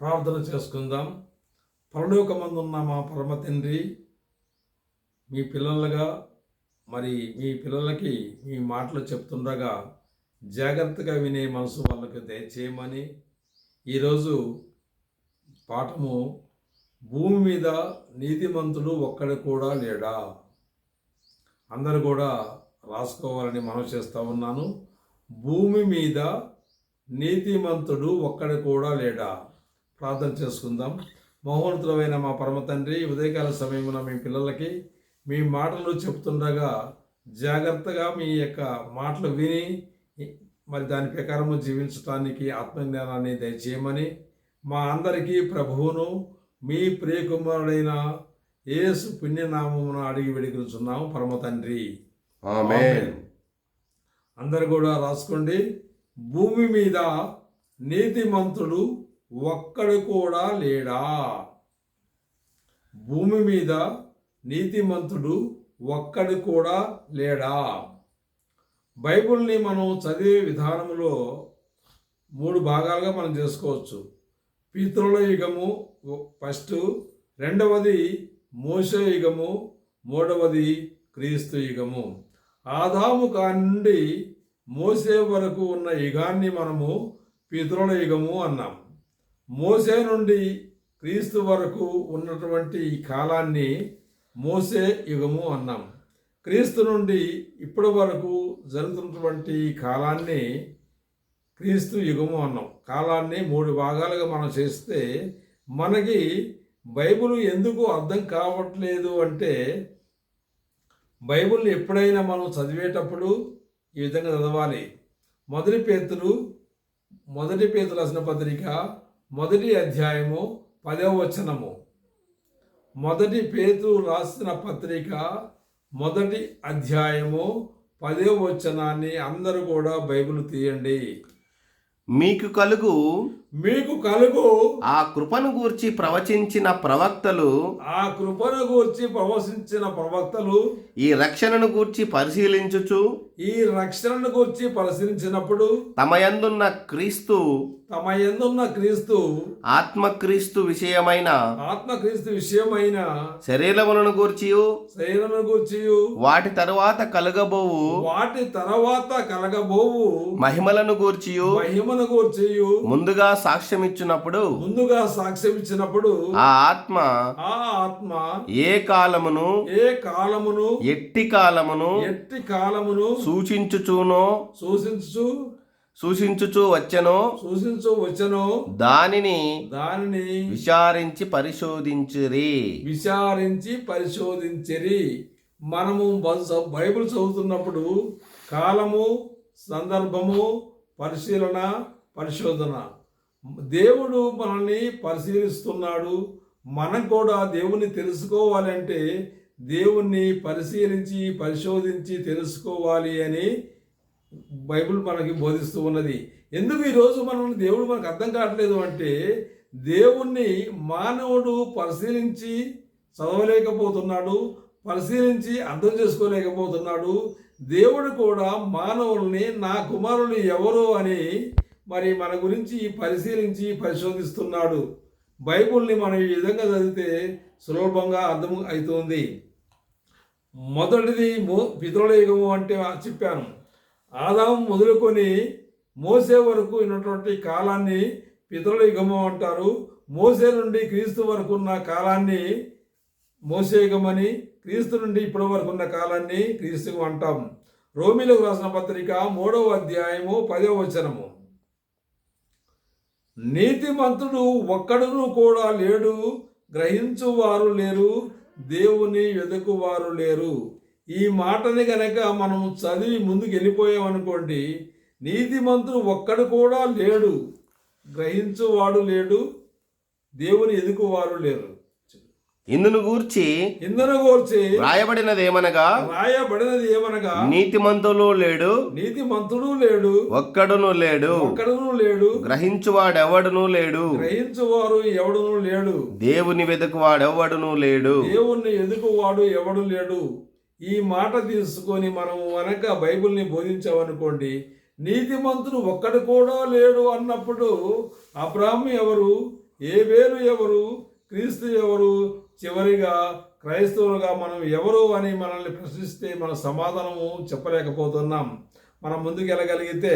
ప్రార్థన చేసుకుందాం. పరలోకమందున్న మా పరమ తండ్రి మీ పిల్లలుగా మరి మీ పిల్లలకి మీ మాటలు చెప్తుండగా జాగ్రత్తగా వినే మనసు వాళ్ళకి దయచేయమని ఈరోజు పాఠము భూమి మీద నీతిమంతుడు ఒక్కడు కూడా లేడా? అందరూ కూడా రాసుకోవాలని మనం చేస్తూ ఉన్నాను. భూమి మీద నీతిమంతుడు ఒక్కడు కూడా లేడా? ప్రార్థన చేసుకుందాం. మహోన్నతులమైన మా పరమ తండ్రి ఉదయకాల సమయమున మీ పిల్లలకి మీ మాటలు చెప్తుండగా జాగ్రత్తగా మీ యొక్క మాటలు విని మరి దాని ప్రకారము జీవించటానికి ఆత్మజ్ఞానాన్ని దయచేయమని మా అందరికీ ప్రభువును మీ ప్రియకుమారుడైన యేసు పుణ్యనామమున అడిగి వెడుకుతున్నాము పరమ తండ్రి. అందరు కూడా రాసుకోండి. భూమి మీద నీతిమంతుడు ఒక్కడు కూడా లేడా? భూమి మీద నీతిమంతుడు ఒక్కడు కూడా లేడా? బైబిల్ని మనం చదివే విధానంలో మూడు భాగాలుగా మనం చేసుకోవచ్చు. పితృల యుగము ఫస్ట్ రెండవది మోస యుగము మూడవది క్రీస్తు యుగము. ఆదాము కానుండి మోసే వరకు ఉన్న యుగాన్ని మనము పితృల యుగము అన్నాం. మోసే నుండి క్రీస్తు వరకు ఉన్నటువంటి ఈ కాలాన్ని మోసే యుగము అన్నాం. క్రీస్తు నుండి ఇప్పటి వరకు జరుగుతున్నటువంటి కాలాన్ని క్రీస్తు యుగము అన్నాం. కాలాన్ని మూడు భాగాలుగా మనం చేస్తే మనకి బైబిల్ ఎందుకు అర్థం కావట్లేదు అంటే బైబిల్ని ఎప్పుడైనా మనం చదివేటప్పుడు ఈ విధంగా చదవాలి. మొదటి పేతులు మొదటి పేతులు రాసిన పత్రిక మొదటి అధ్యాయము పదవ వచనము. మొదటి పేతు రాసిన పత్రిక మొదటి అధ్యాయము పదవ వచనాన్ని అందరూ కూడా బైబిల్ తీయండి. మీకు కలుగు మీకు కలుగు. ఆ కృపను గూర్చి ప్రవచించిన ప్రవక్తలు ఆ కృపను గూర్చి ప్రవశించిన ప్రవక్తలు ఈ రక్షణను గూర్చి పరిశీలించుచు ఈ రక్షణను గూర్చి పరిశీలించినప్పుడు తమ యందున్న క్రీస్తు తమ ఎందున్న క్రీస్తు ఆత్మక్రీస్తు విషయమైన ఆత్మక్రీస్తు విషయమైన శరీరములను గూర్చి శరీరమును గూర్చి వాటి తరువాత కలుగబోవు. వాటి తర్వాత కలగబోవు. మహిమలను గూర్చి మహిమను గూర్చి ముందుగా సాక్ష్యమిచ్చినప్పుడు ముందుగా సాక్ష్యం ఇచ్చినప్పుడు ఆ ఆత్మ ఆ ఆత్మ ఏ కాలమును ఏ కాలమును ఎట్టి కాలమును ఎట్టి కాలమును సూచించుచునో సూచించు సూచించుచు వచ్చెనో సూచించు వచ్చనో దానిని దానిని విచారించి పరిశోధించిరి. విచారించి పరిశోధించిరి. మనము బైబిల్ చదువుతున్నప్పుడు కాలము సందర్భము పరిశీలన పరిశోధన. దేవుడు మనల్ని పరిశీలిస్తున్నాడు. మనం కూడా దేవుణ్ణి తెలుసుకోవాలంటే దేవుణ్ణి పరిశీలించి పరిశోధించి తెలుసుకోవాలి అని బైబిల్ మనకి బోధిస్తూ ఉన్నది. ఎందుకు ఈరోజు మనం దేవుడు మనకు అర్థం కావట్లేదు అంటే దేవుణ్ణి మానవుడు పరిశీలించి చదవలేకపోతున్నాడు పరిశీలించి అర్థం చేసుకోలేకపోతున్నాడు. దేవుడు కూడా మానవుల్ని నా కుమారులు ఎవరు అని మరి మన గురించి పరిశీలించి పరిశోధిస్తున్నాడు. బైబుల్ని మనం ఈ విధంగా చదివితే సులభంగా అర్థం అవుతుంది మొదటిది మో పితృల యుగము అంటే చెప్పాను. ఆదాము మొదలుకొని మోసే వరకు ఉన్నటువంటి కాలాన్ని పితృల యుగము అంటారు. మోసే నుండి క్రీస్తు వరకు ఉన్న కాలాన్ని మోసే యుగమని క్రీస్తు నుండి ఇప్పటి వరకు ఉన్న కాలాన్ని క్రీస్తు అంటాం. రోమిలకు రాసిన పత్రిక మూడవ అధ్యాయము పదవ వచనము. నీతిమంతుడు ఒక్కడును కూడా లేడు గ్రహించువారు లేరు దేవుని వెతుకువారు లేరు. ఈ మాటని గనక మనం చదివి ముందుకు వెళ్ళిపోయామనుకోండి నీతిమంతుడు ఒక్కడు కూడా లేడు గ్రహించువాడు లేడు దేవుని ఎదుకువారు లేరు. ఇందును గూర్చి ఇందును గూర్చి వ్రాయబడినదేమనగా రాయబడినది ఏమనగా నీతిమంతులు లేడు నీతిమంతుడు లేడు ఒక్కడును లేడు ఒక్కడును లేడు గ్రహించువాడెవడును లేడు గ్రహించువారు ఎవడును లేడు దేవుని వెతుకువాడెవడును లేడు. దేవుణ్ణి ఎదుకువాడు ఎవడు లేడు. ఈ మాట తీసుకొని మనం వెనక బైబిల్ని బోధించామనుకోండి నీతిమంతుడు ఒక్కడు కూడా లేడు అన్నప్పుడు అబ్రాహ్మ ఎవరు ఏబేలు ఎవరు క్రీస్తు ఎవరు చివరిగా క్రైస్తవులుగా మనం ఎవరు అని మనల్ని ప్రశ్నిస్తే మన సమాధానము చెప్పలేకపోతున్నాం. మనం ముందుకు వెళ్ళగలిగితే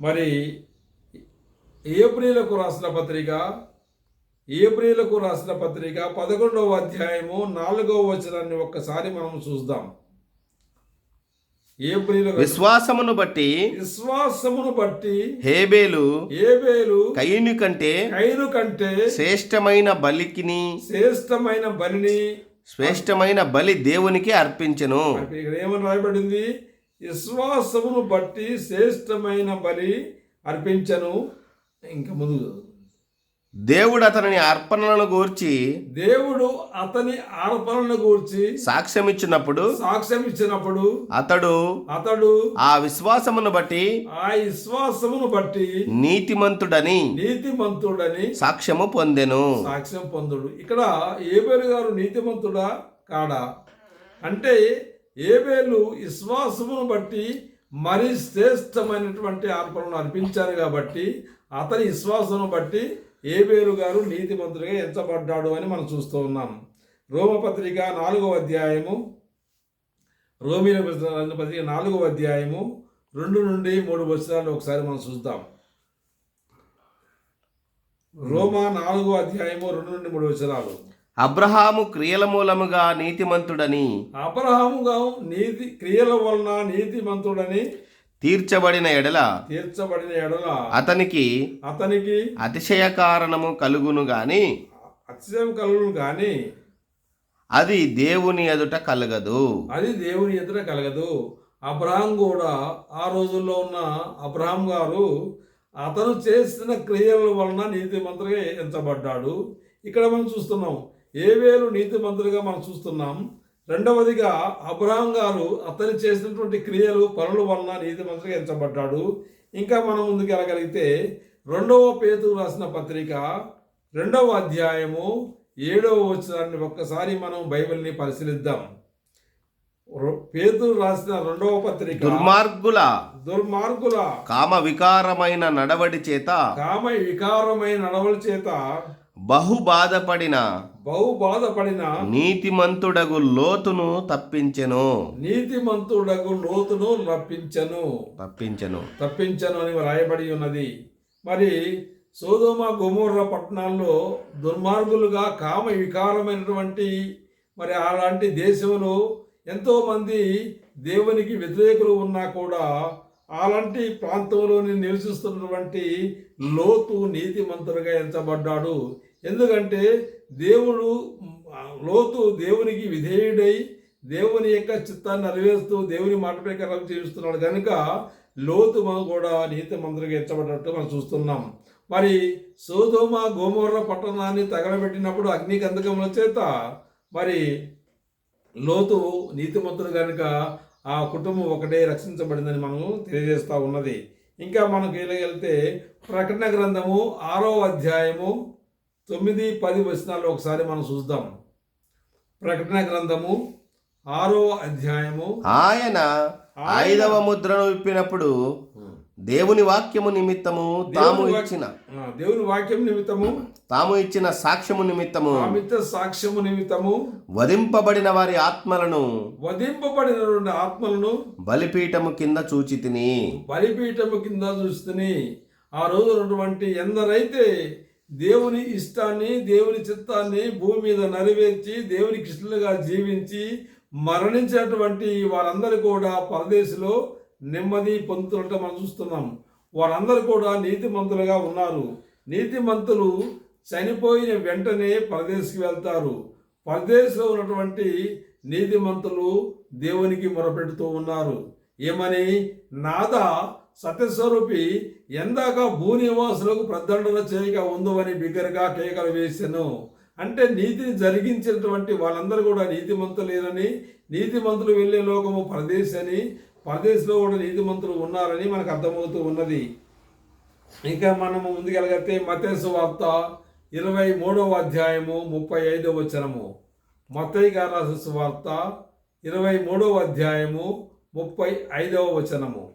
మరి ఏప్రిలకు రాసిన పత్రిక ఏప్రిలకు రాసిన పత్రిక పదకొండవ అధ్యాయము నాలుగవ వచనాన్ని ఒక్కసారి మనం చూద్దాం. విశ్వాసమును బట్టి విశ్వాసమును బట్టి హేబేలు ఏబేలు కయ్యుని కంటే కైను కంటే శ్రేష్టమైన బలికిని శ్రేష్టమైన బలిని శ్రేష్టమైన బలి దేవునికి అర్పించెను. ఏమని రాయబడింది? విశ్వాసమును బట్టి శ్రేష్టమైన బలి అర్పించను. ఇంకా ముందు దేవుడు అతని అర్పణలను గూర్చి దేవుడు అతని ఆర్పణను గూర్చి సాక్ష్యమిచ్చినప్పుడు సాక్ష్యం ఇచ్చినప్పుడు అతడు అతడు ఆ విశ్వాసమును బట్టి ఆ విశ్వాసమును బట్టి నీతిమంతుడని నీతిమంతుడని సాక్ష్యము పొందెను. సాక్ష్యం పొందుడు. ఇక్కడ ఏబేలు గారు నీతిమంతుడా కాడా? అంటే ఏబేలు విశ్వాసమును బట్టి మరి శ్రేష్టమైనటువంటి అర్పణను అర్పించారు కాబట్టి అతని విశ్వాసమును బట్టి ఏబేలు గారు నీతిమంతుడిగా ఎంచబడ్డాడు అని మనం చూస్తూ ఉన్నాం. రోమపత్రిక నాలుగవ అధ్యాయము రోమిల పత్రిక నాలుగవ అధ్యాయము రెండు నుండి మూడు వచనాలు ఒకసారి మనం చూద్దాం. రోమా నాలుగో అధ్యాయము రెండు నుండి మూడు వచనాలు అబ్రహాము క్రియల మూలముగా నీతిమంతుడని అబ్రహాముగా నీతి క్రియల వలన నీతిమంతుడని తీర్చబడిన ఎడల తీర్చబడిన ఎడల అతనికి అతనికి అతిశయ కారణము కలుగును గాని అతిశయం కలుగును కానీ అది దేవుని ఎదుట కలగదు. అది దేవుని ఎదుట కలగదు. అబ్రహాం కూడా ఆ రోజుల్లో ఉన్న అబ్రహాం గారు అతను చేసిన క్రియల వలన నీతిమంతుడిగా ఎంచబడ్డాడు. ఇక్కడ మనం చూస్తున్నాం ఏ వేలు నీతిమంతుడిగా మనం చూస్తున్నాం రెండవదిగా అబ్రహాం గారు అతను చేసినటువంటి క్రియలు పనుల వలన నీతిమంతుడిగా ఎంచబడ్డాడు. ఇంకా మనం ముందుకు వెళ్ళగలిగితే రెండవ పేతు రాసిన పత్రిక రెండవ అధ్యాయము ఏడవ వచనాన్ని ఒక్కసారి మనం బైబిల్ని పరిశీలిద్దాం. పేతురు రాసిన రెండవ పత్రిక దుర్మార్గుల దుర్మార్గుల కామ వికారమైన నడవడి చేత కామ వికారమైన నడవల చేత బహు బాధపడిన బహు బాధపడిన నీతిమంతుడగు లోతును తప్పించెను. నీతిమంతుడగు లోతును రప్పించను. తప్పించెను. తప్పించను అని రాయబడి ఉన్నది. మరి సోదోమ గొమోర్ర పట్టణాల్లో దుర్మార్గులుగా కామ వికారమైనటువంటి మరి అలాంటి దేశంలో ఎంతోమంది దేవునికి వ్యతిరేకులు ఉన్నా కూడా అలాంటి ప్రాంతంలోని నివసిస్తున్నటువంటి లోతు నీతిమంతులుగా ఎంచబడ్డాడు. ఎందుకంటే దేవుడు లోతు దేవునికి విధేయుడై దేవుని యొక్క చిత్తాన్ని నెరవేరుస్తూ దేవుని మాట ప్రకారం చేస్తున్నాడు కనుక లోతు మనం కూడా నీతి మంత్రులుగా ఎంచబడ్డట్టు మనం చూస్తున్నాం. మరి సోదోమ గోమోర్ర పట్టణాన్ని తగలబెట్టినప్పుడు అగ్ని గంధకముల చేత మరి లోతు నీతిమంతుడు కనుక ఆ కుటుంబం ఒకటే రక్షించబడిందని మనము తెలియజేస్తూ ఉన్నది. ఇంకా మనకి వెళ్తే ప్రకటన గ్రంథము ఆరో అధ్యాయము తొమ్మిది పది వచనాలు ఒకసారి మనం చూద్దాం. ప్రకటన గ్రంథము ఆరో అధ్యాయము. ఆయన ఐదవ ముద్రను విప్పినప్పుడు దేవుని వాక్యము నిమిత్తము తాము ఇచ్చిన. దేవుని వాక్యం నిమిత్తము. తాము ఇచ్చిన సాక్ష్యము నిమిత్తము. సాక్ష్యము నిమిత్తము. వధింపబడిన వారి ఆత్మలను వధింపబడినటువంటి ఆత్మలను బలిపీఠము కింద చూచి తిని బలిపీఠము కింద చూస్తుని ఆ రోజు ఉన్నటువంటి ఎందరైతే దేవుని ఇష్టాన్ని దేవుని చిత్తాన్ని భూమి మీద నెరవేర్చి దేవుని కృష్ణులుగా జీవించి మరణించినటువంటి వారందరూ కూడా పరదేశంలో నెమ్మది పొందుతున్నట్టు మనం చూస్తున్నాం. వారందరూ కూడా నీతిమంతులుగా ఉన్నారు. నీతిమంతులు చనిపోయిన వెంటనే పరదేశికి వెళ్తారు. పరదేశంలో ఉన్నటువంటి నీతిమంతులు దేవునికి మొరపెడుతూ ఉన్నారు. ఏమని? నాదా సత్యస్వరూపి ఎందాక భూనివాసులకు ప్రదండన చేయక ఉందో అని బిగ్గరగా కేకలు వేసెను అంటే నీతిని జరిగించినటువంటి వాళ్ళందరూ కూడా నీతిమంతులేనని నీతిమంతులు వెళ్ళే లోకము పరదేశ్ అని పరదేశంలో కూడా నీతిమంతులు ఉన్నారని మనకు అర్థమవుతూ ఉన్నది. ఇంకా మనము ముందుకెళ్ళగలిగితే మతేసు వార్త ఇరవై మూడవ అధ్యాయము ముప్పై ఐదవ వచనము. మతయ్య గారు వార్త ఇరవై మూడవ అధ్యాయము ముప్పై ఐదవ వచనము.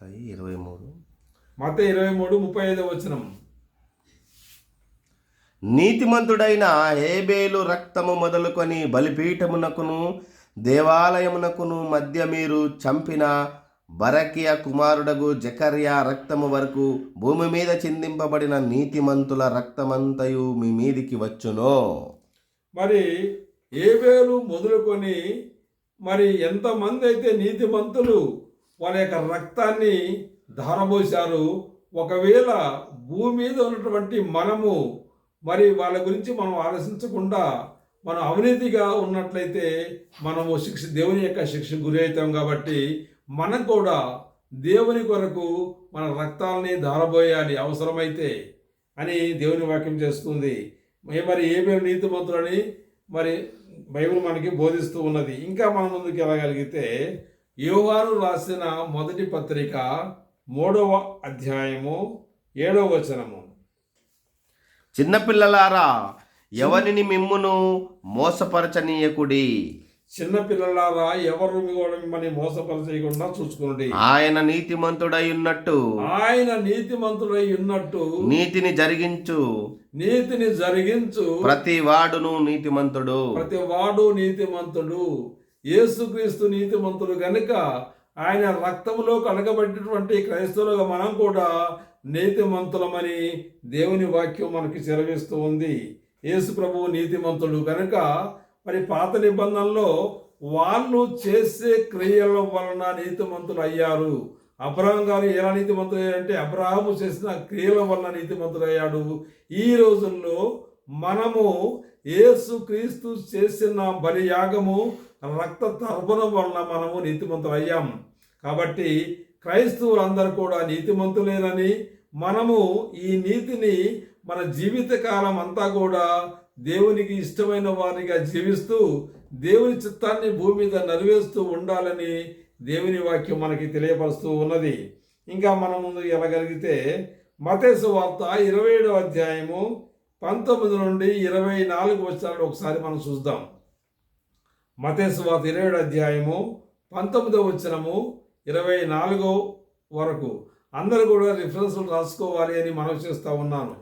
మత్తయి ఇరవై మూడు. మత ఇరవై మూడు ముప్పై ఐదవ వచనం. నీతిమంతుడైన హేబేలు రక్తము మొదలుకొని బలిపీఠమునకును దేవాలయమునకును మధ్య మీరు చంపిన బరకియ కుమారుడగు జకర్యా రక్తము వరకు భూమి మీద చిందింపబడిన నీతిమంతుల రక్తమంతయు మీ మీదికి వచ్చును. మరి ఏవేలు మొదలుకొని మరి ఎంతమంది అయితే నీతిమంతులు వాళ్ళ యొక్క రక్తాన్ని ధారబోశారు. ఒకవేళ భూమి మీద ఉన్నటువంటి మనము మరి వాళ్ళ గురించి మనం ఆలోచించకుండా మనం అవినీతిగా ఉన్నట్లయితే మనము శిక్ష దేవుని యొక్క శిక్ష గురి అవుతాం కాబట్టి మనం కూడా దేవుని కొరకు మన రక్తాలని ధారబోయాలి అవసరమైతే అని దేవుని వాక్యం చేస్తుంది. మరి ఏమేమి నీతిమంతులని మరి బైబిల్ మనకి బోధిస్తూ ఉన్నది. ఇంకా మన ముందుకు వెళ్ళగలిగితే యోహాను రాసిన మొదటి పత్రిక మూడవ అధ్యాయము ఏడవ వచనము. చిన్నపిల్లలారా ఎవరిని మిమ్మును మోసపరచనీయకుడి? చిన్నపిల్లలారా ఎవరు మిమ్మల్ని మోసపరచకుండా చూసుకునండి? ఆయన నీతిమంతుడై ఉన్నట్టు. ఆయన నీతిమంతుడై ఉన్నట్టు. నీతిని జరిగించు. నీతిని జరిగించు. ప్రతి వాడును నీతిమంతుడు. ప్రతి వాడు నీతిమంతుడు. యేసుక్రీస్తు నీతిమంతులు గనుక ఆయన రక్తములో కడగబడినటువంటి క్రైస్తవులుగా మనం కూడా నీతిమంతులమని దేవుని వాక్యం మనకి చెరవేస్తూ ఉంది. యేసు ప్రభువు నీతిమంతుడు కనుక మరి పాత నిబంధనలో వాళ్ళు చేసే క్రియల వలన నీతిమంతులు అయ్యారు. అబ్రహం గారు ఎలా నీతిమంతులు అయ్యారంటే అబ్రహాము చేసిన క్రియల వలన నీతిమంతులు అయ్యాడు ఈ రోజుల్లో మనము యేసు క్రీస్తు చేసిన బలియాగము రక్త తర్పణం వలన మనము నీతిమంతులు అయ్యాం. కాబట్టి క్రైస్తవులందరూ కూడా నీతిమంతులేనని మనము ఈ నీతిని మన జీవితకాలం అంతా కూడా దేవునికి ఇష్టమైన వారిగా జీవిస్తూ దేవుని చిత్తాన్ని భూమి మీద నెరవేరుస్తూ ఉండాలని దేవుని వాక్యం మనకి తెలియపరుస్తూ ఉన్నది. ఇంకా మనం ముందు వెళ్ళగలిగితే మతేసు వార్త ఇరవై ఏడవ అధ్యాయము పంతొమ్మిది నుండి ఇరవై నాలుగు వచ్చాడు ఒకసారి మనం చూద్దాం. మతేసు వార్త ఇరవై అధ్యాయము పంతొమ్మిదో వచ్చినము ఇరవై నాలుగో వరకు. అందరూ కూడా రిఫరెన్స్లు రాసుకోవాలి అని మనం చేస్తూ ఉన్నాను.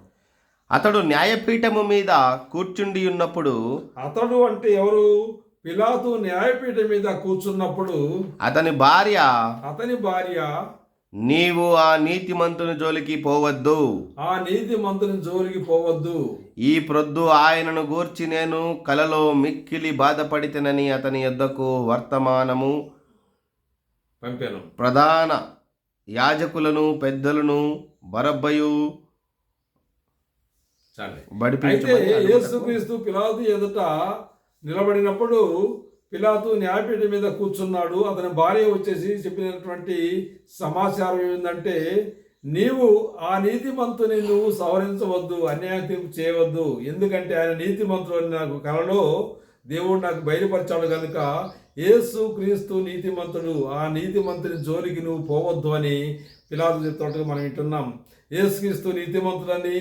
అతడు న్యాయపీఠము మీద కూర్చుండి ఉన్నప్పుడు అతడు అంటే ఎవరు? పిలాతు న్యాయపీఠం మీద కూర్చున్నప్పుడు అతని భార్య అతని భార్య నీవు ఆ నీతిమంతుని జోలికి పోవద్దు. ఆ నీతి మంత్రిని జోలికి పోవద్దు. ఈ ప్రొద్దు ఆయనను గూర్చి నేను కలలో మిక్కిలి బాధపడితేనని అతని యొద్దకు వర్తమానము. పంపాను. ప్రధాన యాజకులను పెద్దలను బరబ్బయు. యేసుక్రీస్తు పిలాతు ఎదుట నిలబడినప్పుడు పిలాతు న్యాయపీఠం మీద కూర్చున్నాడు. అతని భార్య వచ్చేసి చెప్పినటువంటి సమాచారం ఏంటంటే నీవు ఆ నీతిమంతుని నువ్వు సవరించవద్దు అన్యాయ తీర్పు చేయవద్దు. ఎందుకంటే ఆయన నీతిమంతుడు అని నాకు కలలో దేవుడు నాకు బయలుపరిచాడు కనుక యేసు క్రీస్తు నీతిమంతుడు ఆ నీతిమంతుని జోలికి నువ్వు పోవద్దు అని పిలాదు చెప్తున్నట్టుగా మనం వింటున్నాం. యేసుక్రీస్తు నీతిమంతుడని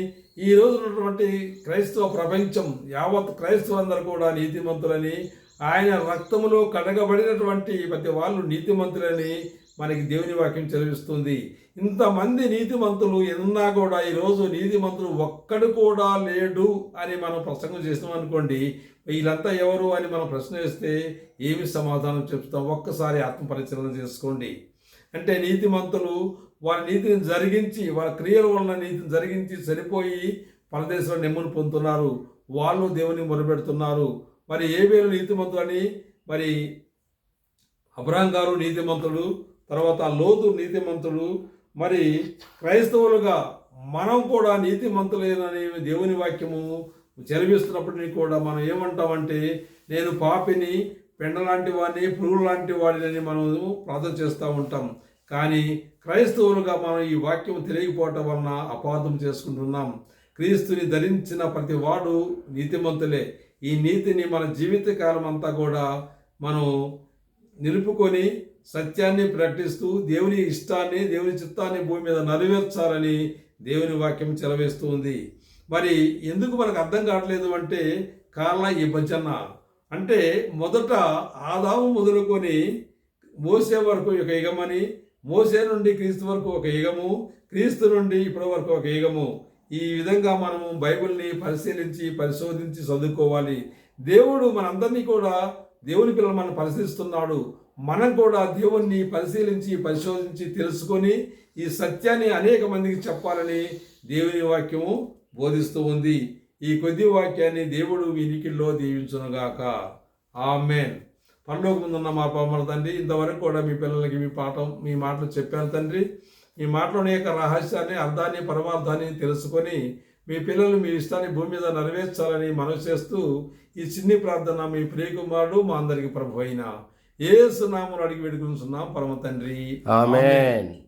ఈ రోజు ఉన్నటువంటి క్రైస్తవ ప్రపంచం యావత్ క్రైస్తవులందరూ కూడా నీతిమంతులని ఆయన రక్తములో కడగబడినటువంటి ప్రతి వాళ్ళు నీతిమంతులని మనకి దేవుని వాక్యం చదివిస్తుంది. ఇంతమంది నీతిమంతులు ఎన్నా కూడా ఈరోజు నీతిమంతులు ఒక్కడు కూడా లేడు అని మనం ప్రసంగం చేస్తాం అనుకోండి వీళ్ళంతా ఎవరు అని మనం ప్రశ్న వేస్తే ఏమి సమాధానం చెప్తాం? ఒక్కసారి ఆత్మపరిచలన చేసుకోండి. అంటే నీతిమంతులు వారి నీతిని జరిగించి వారి క్రియల వలన నీతిని జరిగించి సరిపోయి పరదేశంలో నెమ్మును పొందుతున్నారు. వాళ్ళు దేవుని మొరపెడుతున్నారు. మరి ఏబేలు నీతిమంతుడు అని మరి అబ్రాహం గారు నీతిమంతుడు తర్వాత లోతు నీతిమంతుడు మరి క్రైస్తవులుగా మనం కూడా నీతిమంతులేనని దేవుని వాక్యము చదివిస్తున్నప్పటినీ కూడా మనం ఏమంటామంటే నేను పాపిని పెండ లాంటి వాడిని పురుగు లాంటి వాడిని మనం ప్రార్థన చేస్తూ ఉంటాం. కానీ క్రైస్తవులుగా మనం ఈ వాక్యం తెలియకపోవటం వలన అపార్థం చేసుకుంటున్నాం. క్రీస్తుని ధరించిన ప్రతి వాడు నీతిమంతులే. ఈ నీతిని మన జీవితకాలం అంతా కూడా మనం నిలుపుకొని సత్యాన్ని ప్రకటిస్తూ దేవుని ఇష్టాన్ని దేవుని చిత్తాన్ని భూమి మీద నెరవేర్చాలని దేవుని వాక్యం చెలవేస్తుంది మరి ఎందుకు మనకు అర్థం కావట్లేదు అంటే కారణం ఈ భజన. అంటే మొదట ఆదాము మొదలుకొని మోసే వరకు ఒక యుగమని మోసే నుండి క్రీస్తు వరకు ఒక యుగము క్రీస్తు నుండి ఇప్పటి వరకు ఒక యుగము. ఈ విధంగా మనము బైబిల్ని పరిశీలించి పరిశోధించి చదువుకోవాలి. దేవుడు మనందరినీ కూడా దేవుని పిల్లలు మనం పరిశీలిస్తున్నాడు. మనం కూడా దేవుణ్ణి పరిశీలించి పరిశోధించి తెలుసుకొని ఈ సత్యాన్ని అనేక మందికి చెప్పాలని దేవుని వాక్యము బోధిస్తూ ఉంది. ఈ కొద్ది వాక్యాన్ని దేవుడు వినికిల్లో దీవించునుగాక. ఆమెన్. పండుగ ముందున్న మా పామల తండ్రి ఇంతవరకు కూడా మీ పిల్లలకి మీ పాఠం మీ మాటలు చెప్పాను తండ్రి. మీ మాటలోని యొక్క రహస్యాన్ని అర్థాన్ని పరమార్థాన్ని తెలుసుకొని మీ పిల్లలు మీ ఇష్టాన్ని భూమి మీద నెరవేర్చాలని మనవి చేస్తూ ఈ చిన్ని ప్రార్థన మీ ప్రియకుమారుడు మా అందరికి ప్రభు అయిన ఏ సునామను అడిగి వేడుకుంటున్నాం పరమ తండ్రి. ఆమెన్.